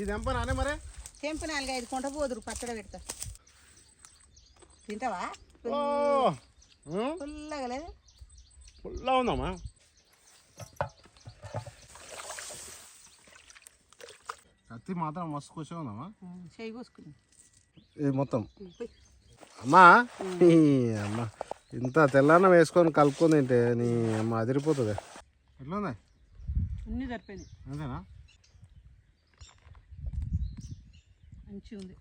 ఇది ఎంపనానే మరే? తెంపు నాలుగు ఐదు కొంట పోదురు పచ్చడి పెడతా. తింటావా? ఓ ఉం? ఫుల్లగా లేదు? ఫుల్లా ఉందమ్మా. కత్తి మాత్రం మస్తు కూర్చో ఉందమ్మా. చేయి కోసుకుని ఇది మొత్తం. అమ్మా ఈ అమ్మ ఇంత తెల్లన్నం వేసుకొని కలుపుకొని తింటే నీ అమ్మ అదిరిపోతుంది. ఎట్లా ఉంది అన్నీ సరిపోయినాయి. అంతేనా? మంచిగా ఉంది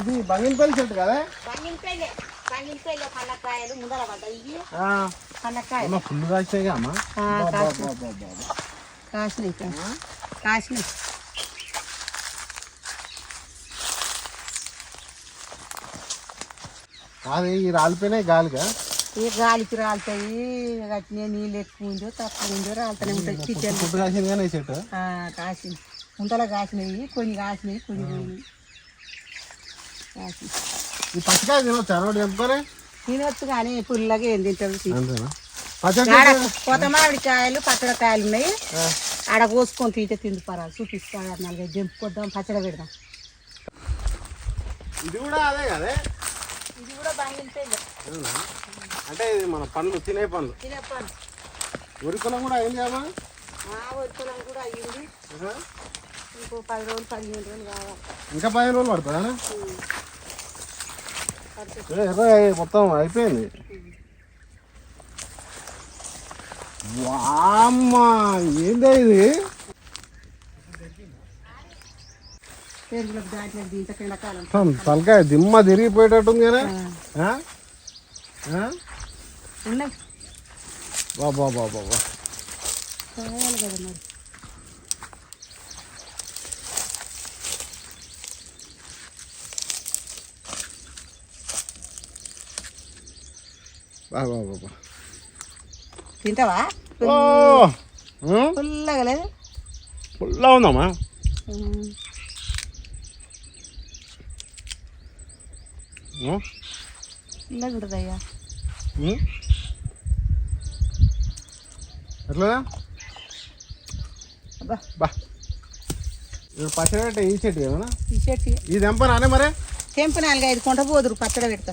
ఇది బంగినపల్లి చెట్టు కదా? ముందర పడ్డాయి. ఆ, పన్నకాయలు అమ్మ ఫుల్ అమ్మా. కాసినాయి. కాసినాయి. కాదు ఈ రాలిపోయినాయి గాలిగా. ఈ గాలికి రాలుతాయి అట్నే నీళ్ళు ఎక్కువ ఉందో తక్కువ ఉందో రాలుతూనే ఉంటాయి. ఫుడ్ కాసింది ముంతలో కాసినాయి కొన్ని కాసినాయి కొన్ని కాసినాయి ఈ పచ్చకాయ తినొచ్చు? కానీ పుల్లగా ఏం తింటారు కొత్త మామిడికాయలు పచ్చడికాయలు ఉన్నాయి. ఆడ కోసుకొని తీతే తింది పరాలు. చూపిస్తాడు నాలుగైదు జంపుకొద్దాం పచ్చడి పెడదాం. ఇది కూడా అదే కదే? ఇది కూడా బాగా? అంటే ఇది మన పండ్లు తినే పండ్లు. తినప్పను ఉరికొలం కూడా అయింది అమ్మా వరి పొలం కూడా అయ్యింది. ఇంకో పది రోజులు పదిహేను రోజులు కావాలి. ఇంకా పదిహేను రోజులు పడుతుందా. ఎర్ర మొత్తం అయిపోయింది. వామ్మా ఏందే ఇది? తలకాయ దిమ్మ తిరిగిపోయేటట్టుంది కదా? ఉన్నాయి బాబా బాబా బాబా కావాలి కదా మరి బాబా బాబా తింటావా ఓ ఉం? ఫుల్లగా లేదు ఫుల్లా ఉందమ్మా ఉమ్. ఉం? ఫుల్లగా ఉంటుంది అయ్యా ఉం? ఎట్లా అబ్బా బా ఇప్పుడు పచ్చడి పెట్టే ఈ చెట్టు ఏమన్నా ఈ చెట్టు ఇది ఎంపనానే మరే తెంపు నాలుగు ఐదు కొంట పోదురు పచ్చడి పెడతా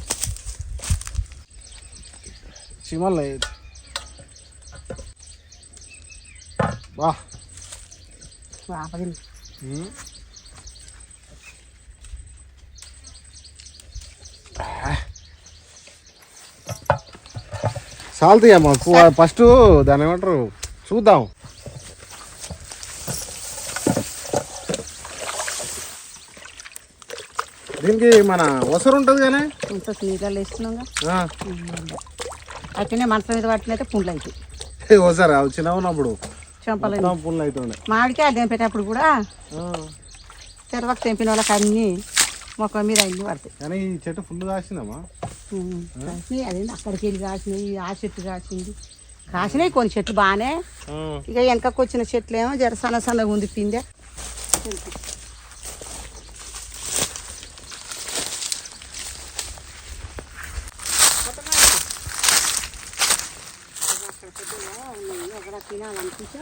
చిమల్ బా అమ్మ ఫస్ట్ దాని ఏమంటారు? చూద్దాం. దీనికి మన ఒసరు ఉంటుంది కానీ? ఇంత వేసుకున్నాగా? ఆ, అయితేనే మంచం మీద పట్టినైతే పుండ్లు అవుతాయి ఒసరు? అవి చిన్న ఉన్నప్పుడు. పుల్లు అవుతుండే మామిడికాయ తెంపేటప్పుడు కూడా తెరవకు తెంపిన వాళ్ళకి అన్ని మొక్క మీద అన్ని పడతాయి. కానీ ఈ చెట్టు ఫుల్ కాసిందమ్మా. కాసినాయి అదే అక్కడికి వెళ్ళి కాసినాయి ఆ చెట్టు కాసింది. కాసినాయి కొన్ని చెట్లు బాగానే ఇక వెనకకు వచ్చిన చెట్లు ఏమో జర సన్న సన్నగా ఉంది పిందె. తినాలనిపించా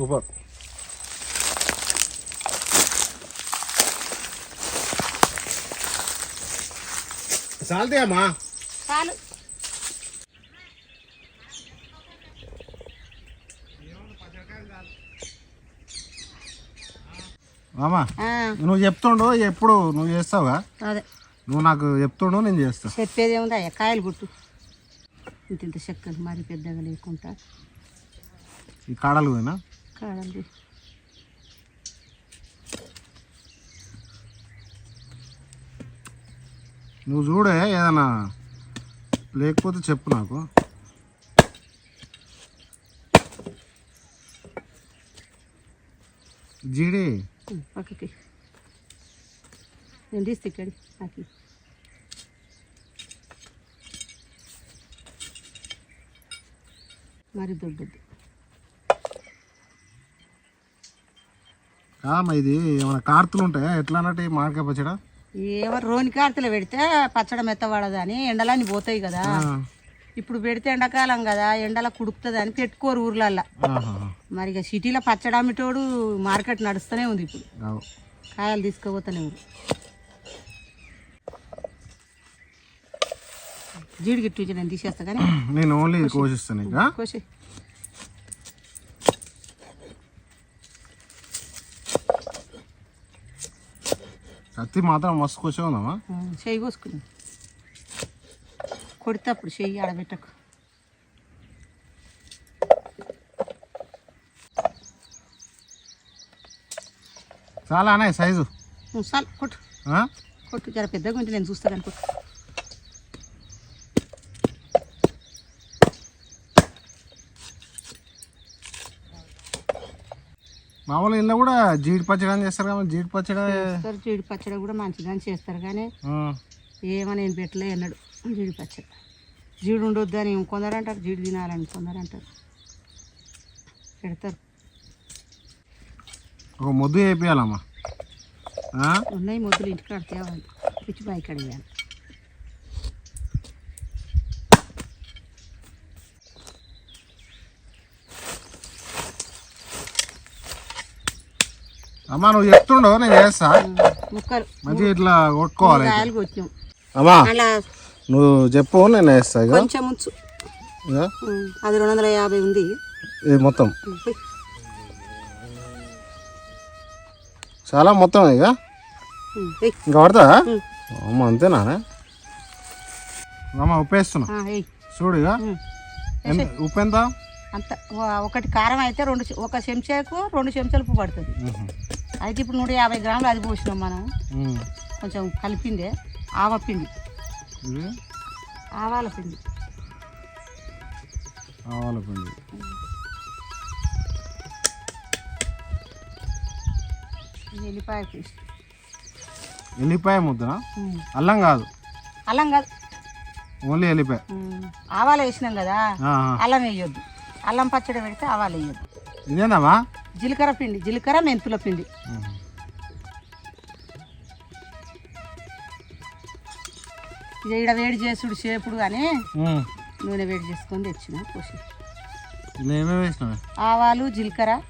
సూపర్. సాల్తీ అమ్మా. చాలు. మామా నువ్వు చెప్తుండు ఎప్పుడు నువ్వు చేస్తావుగా? అదే. నువ్వు నాకు చెప్తుండు నేను చేస్తా. చెప్పేది ఏముంది? అయ్యా కాయలు గుట్టు ఇంత ఇంత చెక్కలు మరి పెద్దగా లేకుండా. ఈ కాడలు పోయినా? కాడండి నువ్వు చూడే ఏదైనా లేకపోతే చెప్పు నాకు. జీడి. పక్కకి నేను తీస్తే ఇక్కడి నాకు మరి దొడ్డది ఇది ఏమైనా కార్తులు ఉంటాయా? ఎట్లా అన్నట్టు మామిడికాయ పచ్చడా? ఎవరు రోని కార్తెలు పెడితే పచ్చడి మెత్తబడదని ఎండలని పోతాయి కదా. ఇప్పుడు పెడితే ఎండాకాలం కదా ఎండల కుడుకుతుంది అని పెట్టుకోరు ఊర్లల్లో. మరి ఇక సిటీలో పచ్చడి అమ్మేటోడు మార్కెట్ నడుస్తూనే ఉంది ఇప్పుడు. కాయలు తీసుకుపోతూనే ఉంది. జీడి గిట్టు నేను తీసేస్తా కానీ. నేను ఓన్లీ కోసిస్తాను ఇక. కోసి కత్తి మాత్రం మస్తు ఆ, చెయ్యి కోసుకుని కొడితే అప్పుడు చెయ్యి ఆడబెట్టకు. చాలా అనే సైజు. చాలు కొట్టు? కొట్టు జర పెద్దగా ఉంటే నేను చూస్తాను అనుకో. మామూలు ఇంట్లో కూడా జీడి పచ్చడి అని చేస్తారు కదా జీడి పచ్చడి చేస్తారు జీడి పచ్చడి కూడా మంచిదని చేస్తారు కానీ ఏమో నేను పెట్టలే అన్నాడు జీడి పచ్చడి జీడి ఉండొద్దు అని కొందరు అంటారు జీడి తినాలని కొందరు అంటారు. పెడతారు. ఒక ముద్దు వేపియాలమ్మా? ఉన్నాయి మొద్దులు ఇంటికి కడితే పిచ్చి బాయి కడిగాను అమ్మా నువ్వు చెప్తుండవు నేను చేస్తా. ముక్కలు మంచిగా ఇట్లా కొట్టుకోవాలి కాయలు కొట్టాం అమ్మా అలా నువ్వు చెప్పు నేను వేస్తా ఇక. కొంచెం ఉంచు. ఇక? ఉం, అది రెండు వందల యాభై ఉంది. ఇది మొత్తం. చాలా మొత్తం ఇక? ఉం, పోయ్. ఇంకా పడతా ఉం. అమ్మ అంతేనా? అమ్మ ఉప్పు వేస్తున్నా ఆ, ఏయ్. చూడు ఇక. ఉం. ఎంత- ఉప్పు ఎంత? అంత ఓ- ఒకటి కారం అయితే రెండు చె- ఒక చెంచాకు రెండు చెంచాలు ఉప్పు పడుతుంది. అయితే ఇప్పుడు నూట యాభై గ్రాములు అది పోసినాం మనం. కొంచెం కలిపిందే. ఆవ పిండి. ఆవాల పిండి. ఆవాల పిండి. ఎల్లిపాయ పేస్ట్. ఎల్లిపాయ ముద్దన. అల్లం కాదు. అల్లం కాదు. ఓన్లీ ఎల్లిపాయ. ఆవాలు వేసినాం కదా. అల్లం వేయొద్దు. అల్లం పచ్చడి పెడితే ఆవాలు వేయొద్దు. ఇదేందమ్మా? జీలకర్ర పిండి జీలకర్ర మెంతుల పిండి. ఈడ వేడి చేసుడు చేపుడు ఉం. నూనె వేడి చేసుకొని తెచ్చిన పోసి. ఆవాలు జీలకర్ర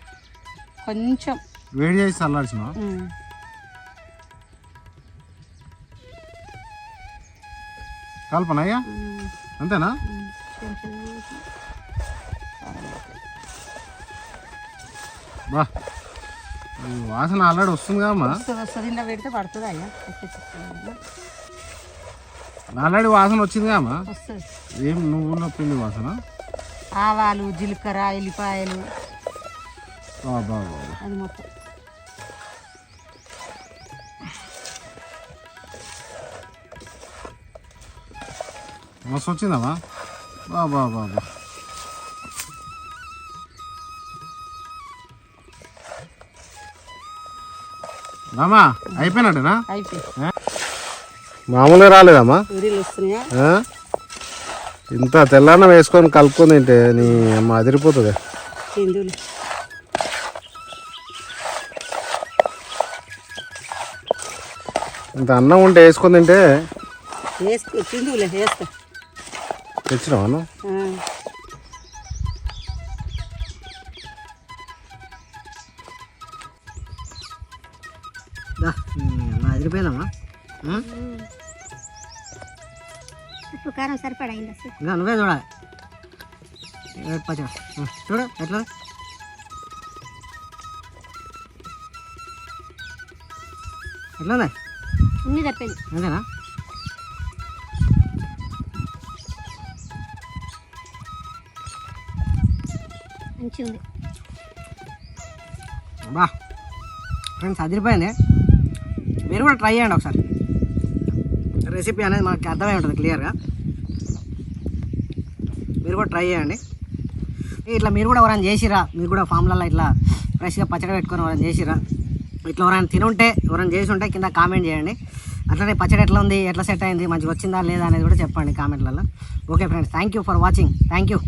కొంచెం. వేడి చేసి చల్లార్చిన ఉం. కల్పన అయ్యా ఉం. అంతేనా? బా. వాసన ఆల్రెడీ వస్తుంది కదమ్మా. వస్తుంది పెడితే పడుతుంది అయ్యా. ఆల్రెడీ వాసన వచ్చింది కదమ్మా. ఏం నువ్వుల పిండి వాసన? ఆవాలు జీలకర్ర ఎల్లిపాయలు. అది మొత్తం. మస్తు వచ్చిందమ్మా. బా బా బా బా. రామా అయిపోయినట్టేనా? అయిపోయి. మామూలుగా రాలేదమ్మా? ఇంత తెల్లన్నం వేసుకొని కలుపుకొని తింటే నీ అమ్మ అదిరిపోతుంది. ఇంత అన్నం ఉంటే వేసుకొని తింటే తెచ్చినావా అదిరిపోయిందమ్మా ఉప్పు కారం సరిపడైంది ఇంకా నువ్వే చూడాలి. ఆ, చూడు ఎట్లా? ఎట్లా ఉన్ని తప్పింది. అంతేనా? మంచిగా ఉంది బా ఫ్రెండ్స్ అదిరిపోయింది. మీరు కూడా ట్రై చేయండి ఒకసారి. రెసిపీ అనేది మనకి అర్థమై ఉంటుంది క్లియర్గా మీరు కూడా ట్రై చేయండి. ఇట్లా మీరు కూడా ఎవరైనా చేసిరా? మీరు కూడా ఫామ్లలో ఇట్లా ఫ్రెష్గా పచ్చడి పెట్టుకొని ఎవరైనా చేసిరా? ఇట్లా ఎవరైనా తినుంటే ఎవరైనా చేసి ఉంటే కింద కామెంట్ చేయండి. అట్లనే పచ్చడి ఎట్లా ఉంది? ఎట్లా సెట్ అయింది? మంచిగా వచ్చిందా లేదా అనేది కూడా చెప్పండి కామెంట్లలో okay friends thank you for watching thank you